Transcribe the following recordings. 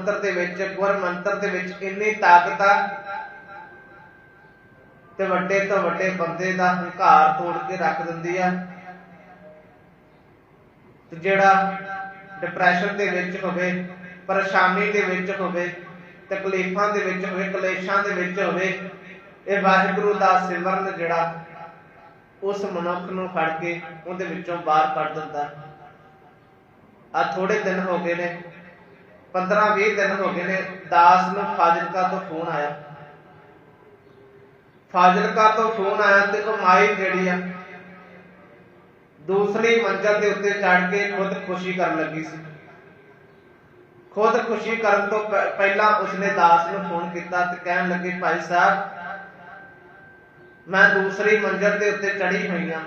ਮੰਤਰ ਦੇ ਵਿੱਚ, ਗੁਰ ਮੰਤਰ ਦੇ ਵਿੱਚ ਇੰਨੀ ਤਾਕਤ ਆ ਤੇ ਵੱਡੇ ਤੋਂ ਵੱਡੇ ਬੰਦੇ ਦਾ ਹੰਕਾਰ ਤੋੜ ਕੇ ਰੱਖ ਦਿੰਦੀ ਆ। ਤੇ ਜਿਹੜਾ ਡਿਪਰੈਸ਼ਨ ਦੇ ਵਿੱਚ ਹੋਵੇ, ਪਰੇਸ਼ਾਨੀ ਦੇ ਵਿੱਚ ਹੋਵੇ, ਤਕਲੀਫਾਂ ਦੇ ਵਿੱਚ ਹੋਵੇ, ਕਲੇਸ਼ਾਂ ਦੇ ਵਿੱਚ ਹੋਵੇ, ਇਹ ਵਾਹਿਗੁਰੂ ਦਾ ਸਿਮਰਨ ਜਿਹੜਾ ਉਸ ਮਨੁੱਖ ਨੂੰ ਫੜ ਕੇ ਉਹਦੇ ਵਿੱਚੋਂ ਬਾਹਰ ਕੱਢ ਦਿੰਦਾ। ਆ ਥੋੜੇ ਦਿਨ ਹੋ ਗਏ ਨੇ। 15 20 ਦਿਨ ਹੋ ਗਏ ਨੇ, ਦਾਸ ਨੂੰ ਫਾਜ਼ਿਲਕਾ ਤੋਂ ਫੋਨ ਆਇਆ। ਫਾਜ਼ਿਲਕਾ ਤੋਂ ਫੋਨ ਆਇਆ ਤੇ ਉਹ ਜਿਹੜੀ ਆ। ਦੂਸਰੀ ਮੰਜ਼ਲ ਦੇ ਉੱਤੇ ਚੜ ਕੇ ਖੁਦ ਖੁਸ਼ੀ ਕਰਨ ਲੱਗੀ ਸੀ। ਖੁਦ ਖੁਸ਼ੀ ਕਰਨ ਤੋਂ ਪਹਿਲਾਂ ਉਸਨੇ ਦਾਸ ਨੂੰ ਫੋਨ ਕੀਤਾ ਤੇ ਕਹਿਣ ਲੱਗੀ, ਭਾਈ ਸਾਹਿਬ, ਮੈਂ ਦੂਸਰੀ ਮੰਜ਼ਲ ਦੇ ਉੱਤੇ ਚੜੀ ਹੋਈ ਹਾਂ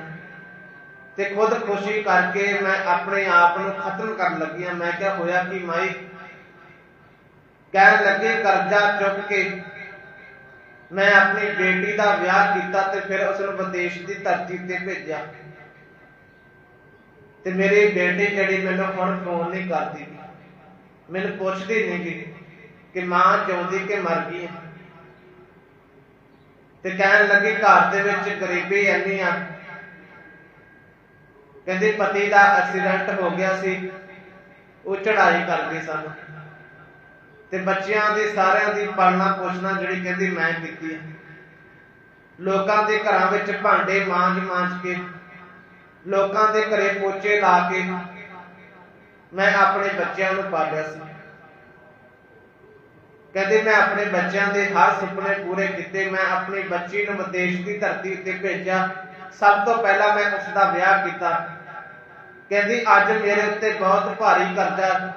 ਤੇ ਖੁਦ ਖੁਸ਼ੀ ਕਰਕੇ ਮੈਂ ਆਪਣੇ ਆਪ ਨੂੰ ਖਤਮ ਕਰਨ ਲੱਗੀ ਹਾਂ ਮੈਂ ਕਿਹਾ, ਹੋਇਆ ਕਿ ਮਾਈ? ਕਹਿਣ ਲੱਗੇ, ਕਰਜ਼ਾ ਚੁੱਕ ਕੇ ਮੈਂ ਆਪਣੀ ਬੇਟੀ ਦਾ ਵਿਆਹ ਕੀਤਾ ਤੇ ਫਿਰ ਉਸ ਨੂੰ ਵਿਦੇਸ਼ ਦੀ ਧਰਤੀ ਤੇ ਭੇਜਿਆ। ਤੇ ਮੇਰੀ ਬੇਟੀ ਜਿਹੜੀ ਮੈਨੂੰ ਹੁਣ ਫੋਨ ਨਹੀਂ ਕਰਦੀ, ਮੈਨੂੰ ਪੁੱਛਦੀ ਨਹੀਂ ਗੀ ਕਿ ਮਾਂ ਜਿਉਂਦੀ ਕਿ ਮਰ ਗਈ ਤੇ ਕਹਿਣ ਲੱਗੇ, ਘਰ ਦੇ ਵਿੱਚ ਗਰੀਬੀ ਇੰਨੀ ਆ, ਕਹਿੰਦੇ ਪਤੀ ਦਾ ਐਕਸੀਡੈਂਟ ਹੋ ਗਿਆ ਸੀ, ਉਹ ਚੜਾਈ ਕਰਦੇ ਸਨ। ਤੇ ਬੱਚਿਆਂ ਦੇ ਸਾਰਿਆਂ ਦੀ ਪਾਲਣਾ ਪੋਸ਼ਣਾ ਜਿਹੜੀ ਕਹਿੰਦੀ ਮੈਂ ਕੀਤੀ ਹੈ। ਲੋਕਾਂ ਦੇ ਘਰਾਂ ਵਿੱਚ ਭਾਂਡੇ ਮਾਂਜ ਮਾਂਜ ਕੇ, ਲੋਕਾਂ ਦੇ ਘਰੇ ਪੋਚੇ ਲਾ ਕੇ ਮੈਂ ਆਪਣੇ ਬੱਚਿਆਂ ਨੂੰ ਪਾਲਿਆ ਸੀ। ਕਹਿੰਦੇ ਮੈਂ ਆਪਣੇ ਬੱਚਿਆਂ ਦੇ ਹਰ ਸੁਪਨੇ ਪੂਰੇ ਕੀਤੇ, ਮੈਂ ਆਪਣੀ ਬੱਚੀ ਨੂੰ ਵਿਦੇਸ਼ ਦੀ ਧਰਤੀ ਉੱਤੇ ਭੇਜਿਆ। ਸਭ ਤੋਂ ਪਹਿਲਾਂ ਮੈਂ ਉਸ ਦਾ ਵਿਆਹ ਕੀਤਾ। ਕਹਿੰਦੀ ਅੱਜ ਮੇਰੇ ਉੱਤੇ ਬਹੁਤ ਭਾਰੀ ਕਰਜ਼ਾ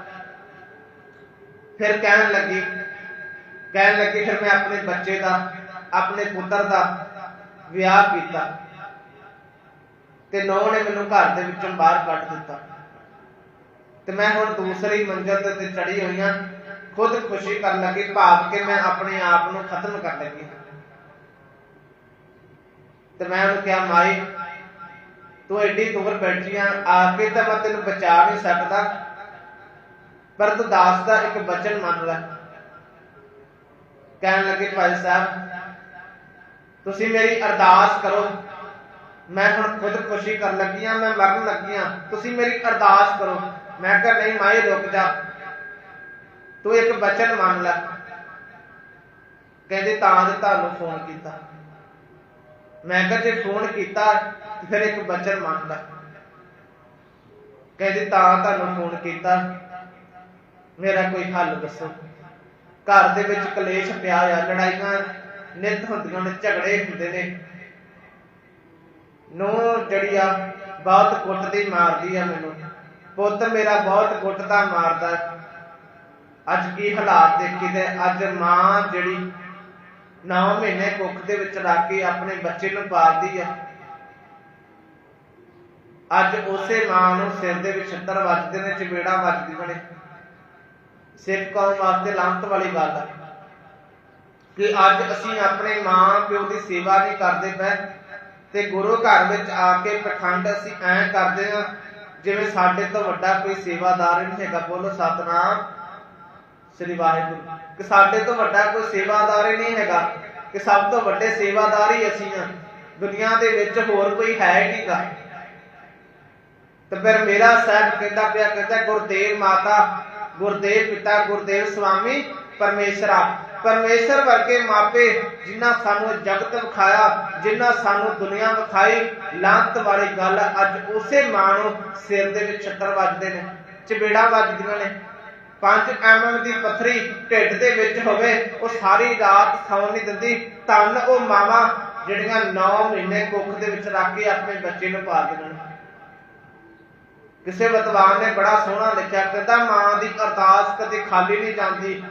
ਫਿਰ ਕਹਿਣ ਲੱਗੀ ਕਹਿਣ ਲੱਗੀ, ਫਿਰ ਮੈਂ ਆਪਣੇ ਬੱਚੇ ਦਾ, ਆਪਣੇ ਪੁੱਤਰ ਦਾ ਵਿਆਹ ਕੀਤਾ ਤੇ ਨੌ ਨੇ ਮੈਨੂੰ ਘਰ ਦੇ ਵਿੱਚੋਂ ਬਾਹਰ ਕੱਢ ਦਿੱਤਾ। ਤੇ ਮੈਂ ਹੁਣ ਦੂਸਰੀ ਮੰਜ਼ਿਲ ਤੇ ਚੜੀ ਹੋਈ ਹਾਂ, ਖੁਦ ਖੁਸ਼ੀ ਕਰਨ ਲੱਗੀ, ਭਾਵ ਕਿ ਮੈਂ ਆਪਣੇ ਆਪ ਨੂੰ ਖਤਮ ਕਰ ਲੱਗੀ ਤੇ ਮੈਂ ਉਹਨੂੰ ਕਿਹਾ, ਮਾਈ, ਤੂੰ ਐਡੀ ਦੂਰ ਬੈਠੀ ਆ ਆ ਕੇ ਤਾਂ ਮੈਂ ਤੈਨੂੰ ਬਚਾ ਨਹੀਂ ਸਕਦਾ। ਪਰ ਤੂੰ ਦਾਸ ਦਾ ਇੱਕ ਬਚਨ ਮੰਨ ਲੈ ਕਹਿਣ ਲੱਗੇ ਭਾਈ ਸਾਹਿਬ, ਤੁਸੀਂ ਮੇਰੀ ਅਰਦਾਸ ਕਰੋ। ਮੈਂ ਹੁਣ ਖੁਦ ਖੁਸ਼ੀ ਕਰਨ ਲੱਗੀ ਆ ਮੈਂ ਮਰਨ ਲੱਗੀ ਆ ਤੁਸੀਂ ਮੇਰੀ ਅਰਦਾਸ ਕਰੋ। ਮੈਂ ਕਿਹਾ, ਨਹੀਂ ਮਾਏ ਰੁਕ ਜਾ। ਤੂੰ ਇੱਕ ਬਚਨ ਮੰਨ ਲੈ। ਕਹਿੰਦੇ, ਤਾਂ ਦੇ ਤੁਹਾਨੂੰ ਫੋਨ ਕੀਤਾ। ਮੈਂ ਕਿਹਾ, ਜੇ ਫੋਨ ਕੀਤਾ, ਫਿਰ ਇੱਕ ਬਚਨ ਮੰਨ ਲੈ। ਕਹਿੰਦੇ, ਤਾਂ ਤੁਹਾਨੂੰ ਫੋਨ ਕੀਤਾ। ਮੇਰਾ ਕੋਈ ਹੱਲ ਦੱਸੋ? ਘਰ ਦੇ ਵਿੱਚ ਕਲੇਸ਼ ਪਿਆ ਆ, ਲੜਾਈਆਂ ਨਿਤ ਹੁੰਦੀਆਂ ਨੇ, ਝਗੜੇ ਹੁੰਦੇ ਨੇ। ਨੂੰ ਜਿਹੜੀ ਆ, ਬਹੁਤ ਕੁੱਟਦੀ ਮਾਰਦੀ ਆ ਮੈਨੂੰ। ਪੁੱਤ ਮੇਰਾ ਬਹੁਤ ਕੁੱਟਦਾ ਮਾਰਦਾ। ਅੱਜ ਕੀ ਹਾਲਾਤ ਦੇਖੀ ਤੇ ਅੱਜ ਮਾਂ ਜਿਹੜੀ 9 ਮਹੀਨੇ ਕੁੱਖ ਦੇ ਵਿੱਚ ਰੱਖ ਕੇ ਆਪਣੇ ਬੱਚੇ ਨੂੰ ਪਾਲਦੀ ਆ। ਅੱਜ ਉਸੇ ਮਾਂ ਨੂੰ ਸਿਰ ਦੇ ਵਿੱਚ ਛੱਤਰ ਵੱਜਦੇ ਨੇ, ਚਪੇੜਾ ਵੱਜਦੀਆਂ ਨੇ। ਸਿੱਖ ਕੌਮ ਵਾਸਤੇ ਲਾਂਤ ਵਾਲੀ ਗੱਲ ਆ। ਕਿ ਅੱਜ ਅਸੀਂ ਆਪਣੇ ਮਾਂ ਪਿਓ ਦੀ ਸੇਵਾ ਨਹੀਂ ਕਰਦੇ ਪਏ ਤੇ ਗੁਰੂ ਘਰ ਵਿੱਚ ਆ ਕੇ ਪਖੰਡ ਅਸੀਂ ਐਂ ਕਰਦੇ ਆ ਜਿਵੇਂ ਸਾਡੇ ਤੋਂ ਵੱਡਾ ਕੋਈ ਸੇਵਾਦਾਰ ਨਹੀਂ ਹੈਗਾ। ਬੋਲੋ ਸਤਨਾਮ ਸ੍ਰੀ ਵਾਹਿਗੁਰੂ। ਕਿ ਸਾਡੇ ਤੋਂ ਵੱਡਾ ਕੋਈ ਸੇਵਾਦਾਰ ਹੀ ਨਹੀਂ ਹੈਗਾ। ਕਿ ਸਭ ਤੋਂ ਵੱਡੇ ਸੇਵਾਦਾਰ ਹੀ ਅਸੀਂ ਆ ਦੁਨੀਆ ਦੇ ਵਿੱਚ ਹੋਰ ਕੋਈ ਹੈ ਹੀ ਨਹੀਂਗਾ ਤੇ ਫਿਰ ਮੇਰਾ ਸਾਹਿਬ ਕਹਿੰਦਾ ਪਿਆ, ਕਹਿੰਦਾ ਗੁਰਦੇਵ ਮਾਤਾ ਗੁਰਦੇਵ ਪਿਤਾ ਗੁਰਦੇਵ ਸੁਆਮੀ ਪਰਮੇਸ਼ਰਾ। ਪਰਮੇਸ਼ਰ ਵਰਗੇ ਮਾਪੇ ਜਿਨ੍ਹਾਂ ਸਾਨੂੰ ਜਗਤ ਵਿਖਾਇਆ, ਜਿਨ੍ਹਾਂ ਸਾਨੂੰ ਦੁਨੀਆ ਵਿਖਾਈ, ਲਾਂਤ ਵਾਲੀ ਗੱਲ ਅੱਜ ਉਸੇ ਮਾਂ ਨੂੰ ਸਿਰ ਦੇ ਵਿੱਚ ਛੱਤਰ ਵੱਜਦੇ ਨੇ ਚਬੇੜਾ ਵੱਜਦੀਆਂ ਨੇ। 5 ਐਮਐਮ ਦੀ ਪੱਥਰੀ ਢਿੱਡ ਦੇ ਵਿੱਚ ਹੋਵੇ, ਉਹ ਸਾਰੀ ਰਾਤ ਸੌਂ ਨਹੀਂ ਦਿੰਦੀ ਧੰਨ ਉਹ ਮਾਵਾ ਜਿਹੜੀਆਂ 9 ਮਹੀਨੇ ਕੁੱਖ ਦੇ ਵਿੱਚ ਰੱਖ ਕੇ ਆਪਣੇ ਬੱਚੇ ਨੂੰ ਪਾਲਦੀਆਂ ਨੇ। ਕਿਸੇ ਵਿਦਵਾਨ ਨੇ ਬੜਾ ਸੋਹਣਾ ਲਿਖਿਆ, ਕਹਿੰਦਾ ਮਾਂ ਦੀ ਅਰਦਾਸ ਕਦੇ ਖਾਲੀ ਨਹੀਂ ਜਾਂਦੀ,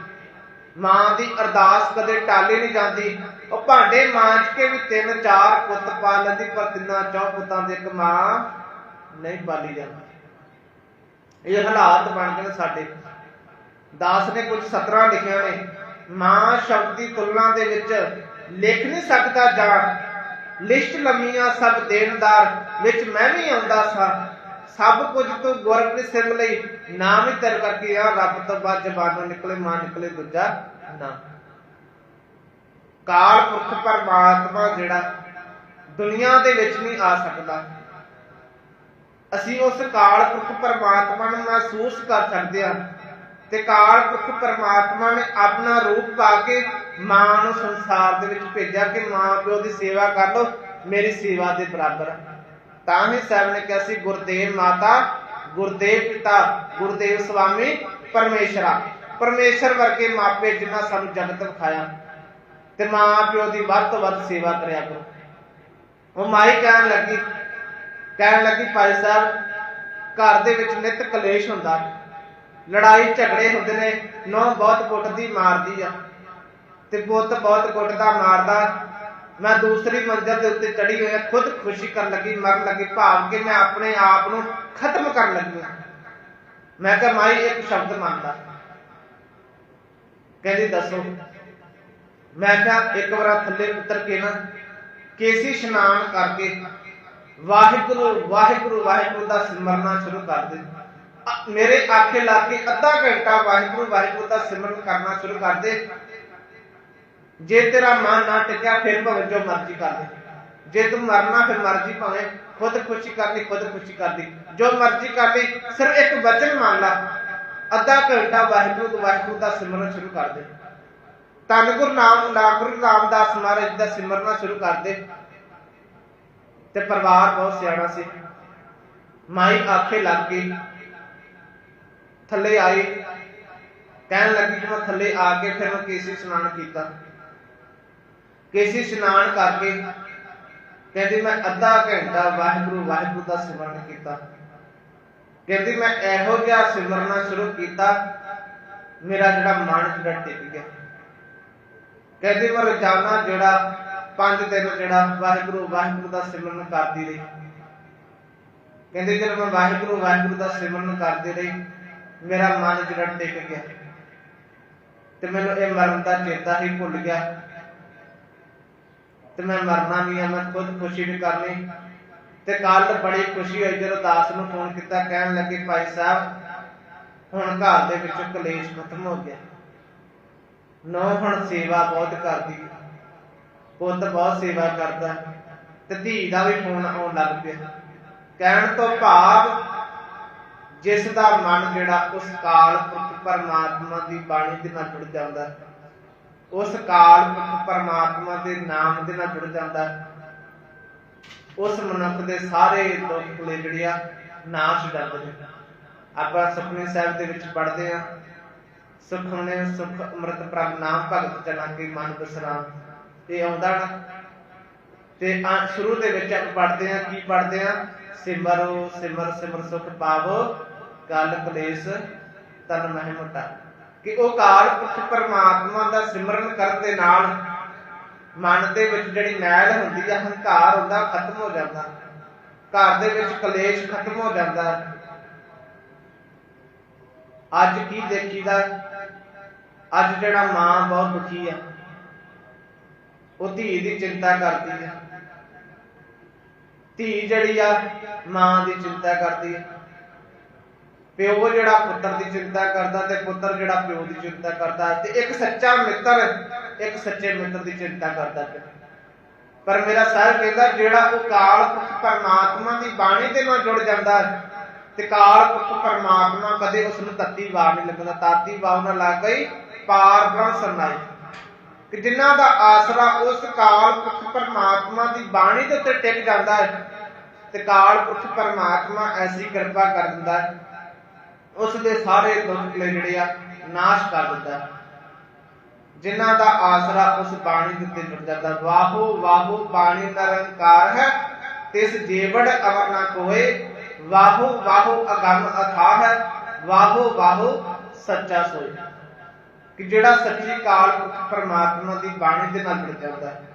ਮਾਂ ਦੀ ਅਰਦਾਸ ਕਦੇ ਟਾਲੀ ਨਹੀਂ ਜਾਂਦੀ। ਉਹ ਭਾਂਡੇ ਮਾਂਜ ਕੇ ਵੀ ਤਿੰਨ ਚਾਰ ਪੁੱਤ ਪਾਲ ਲੈਂਦੀ, ਪਰ ਤਿੰਨਾਂ ਚੌਂ ਪੁੱਤਾਂ ਦੇ ਇੱਕ ਮਾਂ ਨਹੀਂ ਪਾਲੀ ਜਾਂਦੀ। ਇਹ ਹਾਲਾਤ ਬਣ ਗਏ ਸਾਡੇ। ਦਾਸ ਨੇ ਕੁਝ ਸਤਰਾਂ ਲਿਖਿਆ ਨੇ, ਮਾਂ ਸ਼ਬਦ ਦੀ ਤੁਲਨਾ ਦੇ ਵਿੱਚ ਲਿਖ ਨਹੀਂ ਸਕਦਾ ਜਾਣ ਲਿਸਟ ਲੰਮੀਆਂ ਸਭ ਦੇਣਦਾਰ ਵਿੱਚ ਮੈਂ ਵੀ ਆਉਂਦਾ ਸਾਂ। ਸਭ ਕੁਝ ਤੋਂ ਗੁਰਪ੍ਰੀਤ ਸਿੰਘ ਲਈ ਨਾਮ ਹੀ ਤਰ ਕਰਕੇ ਆ, ਰੱਬ ਤੋਂ ਬਾਅਦ ਜ਼ਬਾਨੋਂ ਨਿਕਲੇ, ਮਾਂ ਨਿਕਲੇ, ਦੂਜਾ ਨਾ। ਕਾਲ ਪੁਰਖ ਪਰਮਾਤਮਾ ਜਿਹੜਾ ਦੁਨੀਆ ਦੇ ਵਿੱਚ ਨਹੀਂ ਆ ਸਕਦਾ। ਅਸੀਂ ਉਸ ਕਾਲ ਪੁਰਖ ਪਰਮਾਤਮਾ ਨੂੰ ਮਹਿਸੂਸ ਕਰ ਸਕਦੇ ਹਾਂ ਤੇ ਕਾਲ ਪੁਰਖ ਪਰਮਾਤਮਾ ਨੇ ਆਪਣਾ ਰੂਪ ਪਾ ਕੇ ਮਾਂ ਨੂੰ ਸੰਸਾਰ ਦੇ ਵਿੱਚ ਭੇਜਿਆ ਕਿ ਮਾਂ ਪਿਓ ਦੀ ਸੇਵਾ ਕਰ ਲੋ ਮੇਰੀ ਸੇਵਾ ਦੇ ਬਰਾਬਰ। ਤਾਂ ਹੀ ਸਾਹਿਬ ਨੇ ਕਿਹਾ ਸੀ, ਗੁਰਦੇਵ ਮਾਤਾ, ਗੁਰਦੇਵ ਪਿਤਾ, ਗੁਰਦੇਵ ਸੁਆਮੀ ਪਰਮੇਸ਼ਰਾ। ਪਰਮੇਸ਼ਰ ਵਰਗੇ ਮਾਪੇ ਜਿਨ੍ਹਾਂ ਸਾਨੂੰ ਜਗਤ ਵਿਖਾਇਆ, ਤੇ ਮਾਂ ਪਿਓ ਦੀ ਵੱਧ ਤੋਂ ਵੱਧ ਸੇਵਾ ਕਰਿਆ ਕਰੋ। ਉਹ ਮਾਈ ਕਹਿਣ ਲੱਗੀ ਕਹਿਣ ਲੱਗੀ, ਭਾਈ ਸਾਹਿਬ, ਘਰ ਦੇ ਵਿੱਚ ਨਿਤ ਕਲੇਸ਼ ਹੁੰਦਾ। ਲੜਾਈ ਝਗੜੇ ਹੁੰਦੇ ਨੇ ਨੌ ਬਹੁਤ ਕੁੱਟਦੀ, ਮਾਰਦੀ ਆ। ਤੇ ਪੁੱਤ ਬਹੁਤ ਕੁੱਟਦਾ, ਮਾਰਦਾ। ਮੈਂ ਦੂਸਰੀ ਮੰਜ਼ਿਲ ਦੇ ਉੱਤੇ ਚੜੀ ਹੋਈ ਖੁਦ ਖੁਸ਼ੀ ਕਰਨ ਲੱਗੀ, ਮਰਨ ਲੱਗੀ, ਭਾਵ ਕਿ ਮੈਂ ਆਪਣੇ ਆਪ ਨੂੰ ਖਤਮ ਕਰਨ ਲੱਗੀ ਮੈਂ ਕਿਹਾ, ਮਾਈ, ਇੱਕ ਸ਼ਬਦ ਮੰਨਦਾ। ਕਹਿੰਦੀ, ਦੱਸੋ। ਮੈਂ ਕਿਹਾ, ਇੱਕ ਵਾਰ ਥੱਲੇ ਉਤਰ ਕੇ ਨਾ, ਕੇਸੀ ਇਸ਼ਨਾਨ ਕਰਕੇ ਵਾਹਿਗੁਰੂ ਵਾਹਿਗੁਰੂ ਵਾਹਿਗੁਰੂ ਦਾ ਸਿਮਰਨਾ ਸ਼ੁਰੂ ਕਰ ਦੇ। ਮੇਰੇ ਆਖੇ ਲਾ ਕੇ ਅੱਧਾ ਘੰਟਾ ਵਾਹਿਗੁਰੂ ਵਾਹਿਗੁਰੂ ਦਾ ਸਿਮਰਨ ਕਰਨਾ ਸ਼ੁਰੂ ਕਰ ਦੇ। ਜੇ ਤੇਰਾ ਮਨ ਨਾ ਟਿਕਿਆ, ਫਿਰ ਭਾਵੇਂ ਜੋ ਮਰਜ਼ੀ ਕਰ ਦੇ। ਜੇ ਤੂੰ ਮਰਨਾ, ਫਿਰ ਮਰਜ਼ੀ ਭਾਵੇਂ ਖੁਦ ਖੁਸ਼ੀ ਕਰਨੀ ਖੁਦ ਖੁਸ਼ੀ ਕਰਦੀ ਜੋ ਮਰਜ਼ੀ ਕਰ ਲਈ, ਸਿਰਫ ਇੱਕ ਵਚਨ ਮੰਨ ਲਾ। ਅੱਧਾ ਘੰਟਾ ਵਾਹਿਗੁਰੂ ਤੋਂ ਵਾਹਿਗੁਰੂ ਦਾ ਸਿਮਰਨ ਸ਼ੁਰੂ ਕਰ ਦੇ। ਧੰਨ ਗੁਰੂ ਨਾਮ ਗੁਰੂ ਰਾਮਦਾਸ ਮਹਾਰਾਜ ਦਾ ਸਿਮਰਨਾ ਸ਼ੁਰੂ ਕਰ ਦੇ। ਤੇ ਪਰਿਵਾਰ ਬਹੁਤ ਸਿਆਣਾ ਸੀ। ਮਾਈ ਆਖੇ ਲੱਗ ਗਈ, ਥੱਲੇ ਆਈ। ਕਹਿਣ ਲੱਗੀ ਕਿ ਮੈਂ ਥੱਲੇ ਆ ਕੇ ਫਿਰ ਮੈਂ ਕੇਸੀ ਇਸ਼ਨਾਨ ਕੀਤਾ। ਕੇਸੀ ਇਸ਼ਨਾਨ ਕਰਕੇ ਕਹਿੰਦੀ ਮੈਂ ਅੱਧਾ ਘੰਟਾ ਵਾਹਿਗੁਰੂ ਵਾਹਿਗੁਰੂ ਦਾ ਸਿਮਰਨ ਕੀਤਾ। ਕਹਿੰਦੀ ਮੈਂ ਇਹੋ ਜਿਹਾ ਸਿਮਰਨਾ ਸ਼ੁਰੂ ਕੀਤਾ, ਮੇਰਾ ਜਿਹੜਾ ਮਨ ਜਿਹੜਾ ਟਿਕ ਗਿਆ। ਕਹਿੰਦੀ ਮੈਂ ਰੋਜ਼ਾਨਾ ਜਿਹੜਾ ਪੰਜ ਦਿਨ ਜਿਹੜਾ ਵਾਹਿਗੁਰੂ ਵਾਹਿਗੁਰੂ ਦਾ ਸਿਮਰਨ ਕਰਦੀ ਰਹੀ। ਕਹਿੰਦੀ ਜਦੋਂ ਮੈਂ ਵਾਹਿਗੁਰੂ ਵਾਹਿਗੁਰੂ ਦਾ ਸਿਮਰਨ ਕਰਦੀ ਰਹੀ, ਮੇਰਾ ਮਨ ਜਿਹੜਾ ਟਿਕ ਗਿਆ। ਤੇ ਮੈਨੂੰ ਇਹ ਮਰਨ ਦਾ ਚੇਤਾ ਹੀ ਭੁੱਲ ਗਿਆ। ਤੇ ਮੈਂ ਮਰਨਾ ਨਹੀਂ ਆ ਮੈਂ ਖੁਦ ਖੁਸ਼ੀ ਵੀ ਕਰਨੀ। ਤੇ ਕੱਲ ਬੜੀ ਖੁਸ਼ੀ ਹੋਈ ਜਦੋਂ ਦਾਸ ਨੂੰ ਫੋਨ ਕੀਤਾ ਕਹਿਣ ਲੱਗੇ ਭਾਈ ਸਾਹਿਬ ਹੁਣ ਘਰ ਦੇ ਵਿੱਚ ਕਲੇਸ਼ ਖਤਮ ਹੋ ਗਿਆ। ਨੌ ਹੁਣ ਸੇਵਾ ਬਹੁਤ ਕਰਦੀ ਪੁੱਤ ਬਹੁਤ ਸੇਵਾ ਕਰਦਾ ਤੇ ਧੀ ਦਾ ਵੀ ਫੋਨ ਆਉਣ ਲੱਗ ਪਿਆ। ਕਹਿਣ ਤੋਂ ਭਾਵ ਜਿਸ ਦਾ ਮਨ ਜਿਹੜਾ ਉਸ ਕਾਲ ਪੁਰਖ ਪਰਮਾਤਮਾ ਦੀ ਬਾਣੀ ਦੇ ਨਾਲ ਜੁੜ ਜਾਂਦਾ ਹੈ, ਉਸ ਕਾਲ ਪੁਰਖ ਪਰਮਾਤਮਾ ਦੇ ਨਾਮ ਦੇ ਨਾਲ ਜੁੜ ਜਾਂਦਾ ਉਸ ਮਨੁੱਖ ਦੇ ਸਾਰੇ ਦੁੱਖ ਕੁਲੇ ਜਿਹੜਿਆ, ਨਾਸ਼ ਜਾਂਦੇ ਨੇ। ਆਪਾਂ ਸੁਖਮਨੀ ਸਾਹਿਬ ਦੇ ਵਿੱਚ ਪੜ੍ਹਦੇ ਆ ਸੁਖਮਨੇ ਸੁਖ ਅੰਮ੍ਰਿਤ ਪ੍ਰਭ ਨਾਮ ਭਗਤ ਜਨਾਂ ਕੀ ਮਨ ਬਸਰਾਮ। ਇਹ ਆਉਂਦਾ ਨਾ। ਤੇ ਆ ਸ਼ੁਰੂ ਦੇ ਵਿੱਚ ਆਪਾਂ ਪੜ੍ਹਦੇ ਆ ਕੀ ਪੜ੍ਹਦੇ ਆ ਸਿਮਰੋ ਸਿਮਰ ਸਿਮਰ ਸੁਖ ਪਾਵੋ ਕਲ ਕਲੇਸ਼ ਤਨ ਮਹਿ ਕਿ ਉਹ ਕਾਲ ਪੁਰਖ ਪਰਮਾਤਮਾ ਦਾ ਸਿਮਰਨ ਕਰਨ ਦੇ ਨਾਲ ਮਨ ਦੇ ਵਿੱਚ ਜਿਹੜੀ ਮੈਲ ਹੁੰਦੀ ਹੈ ਹੰਕਾਰ ਹੁੰਦਾ ਖਤਮ ਹੋ ਜਾਂਦਾ। ਘਰ ਦੇ ਵਿੱਚ ਕਲੇਸ਼ ਖਤਮ ਹੋ ਜਾਂਦਾ। ਅੱਜ ਕੀ ਦੇਖੀਦਾ? ਅੱਜ ਜਿਹੜਾ ਮਾਂ ਬਹੁਤ ਦੁਖੀ ਹੈ ਉਹ ਧੀ ਦੀ ਚਿੰਤਾ ਕਰਦੀ ਹੈ ਧੀ ਜਿਹੜੀ ਆ, ਮਾਂ ਦੀ ਚਿੰਤਾ ਕਰਦੀ ਹੈ ਪਿਓ ਜਿਹੜਾ ਪੁੱਤਰ ਦੀ ਚਿੰਤਾ ਕਰਦਾ ਤੇ ਪੁੱਤਰ ਜਿਹੜਾ ਪਿਓ ਦੀ ਚਿੰਤਾ ਕਰਦਾ ਤੇ ਇੱਕ ਸੱਚਾ ਮਿੱਤਰ ਇੱਕ ਸੱਚੇ ਮਿੱਤਰ ਦੀ ਚਿੰਤਾ ਕਰਦਾ ਪਰ ਮੇਰਾ ਸਾਹਿਬ ਕਹਿੰਦਾ ਜਿਹੜਾ ਉਹ ਕਾਲ ਪੁਰਖ ਪਰਮਾਤਮਾ ਦੀ ਬਾਣੀ ਦੇ ਨਾਲ ਜੁੜ ਜਾਂਦਾ ਹੈ, ਤੇ ਕਾਲ ਪੁਰਖ ਪਰਮਾਤਮਾ ਕਦੇ ਉਸ ਨੂੰ ਤੱਤੀ ਵਾਰ ਨਹੀਂ ਲੱਗਦਾ। ਤਾਤੀ ਵਾਰ ਨਾਲ ਲੱਗ ਗਈ ਪਾਰ ਬ੍ਰਹਮ ਸਰਨਾਈ ਕਿ ਜਿਨ੍ਹਾਂ ਦਾ ਆਸਰਾ ਉਸ ਕਾਲ ਪੁਰਖ ਪਰਮਾਤਮਾ ਦੀ ਬਾਣੀ ਦੇ ਉੱਤੇ ਟਿਕ ਜਾਂਦਾ ਹੈ ਤੇ ਕਾਲ ਪੁਰਖ ਪਰਮਾਤਮਾ ਐਸੀ ਕਿਰਪਾ ਕਰ ਦਿੰਦਾ ਹੈ। ਉਸ ਦੇ ਸਾਰੇ ਦੁੱਖ ਜਿਹੜੇ ਆ, ਨਾਸ਼ ਕਰ ਦਿੰਦਾ ਜਿਨ੍ਹਾਂ ਦਾ ਆਸਰਾ ਉਸ ਬਾਣੀ ਦੇ ਉੱਤੇ ਜੁੜ ਜਾਂਦਾ। ਵਾਹੋ ਵਾਹੋ, ਬਾਣੀ ਨਿਰੰਕਾਰ ਹੈ, ਤਿਸ ਜੀਵੜ ਅਮਰ ਨਾ ਕੋਏ। ਵਾਹੋ ਵਾਹੋ, ਅਗੰਮ ਅਥਾਹ ਹੈ। ਵਾਹੋ ਵਾਹੋ, ਸੱਚਾ ਸੋਈ ਕਿ ਜਿਹੜਾ ਸੱਚੀ ਕਾਲ ਪੁਰਖ ਪਰਮਾਤਮਾ ਦੀ ਬਾਣੀ ਦੇ ਨਾਲ ਜੁੜ ਜਾਂਦਾ ਹੈ।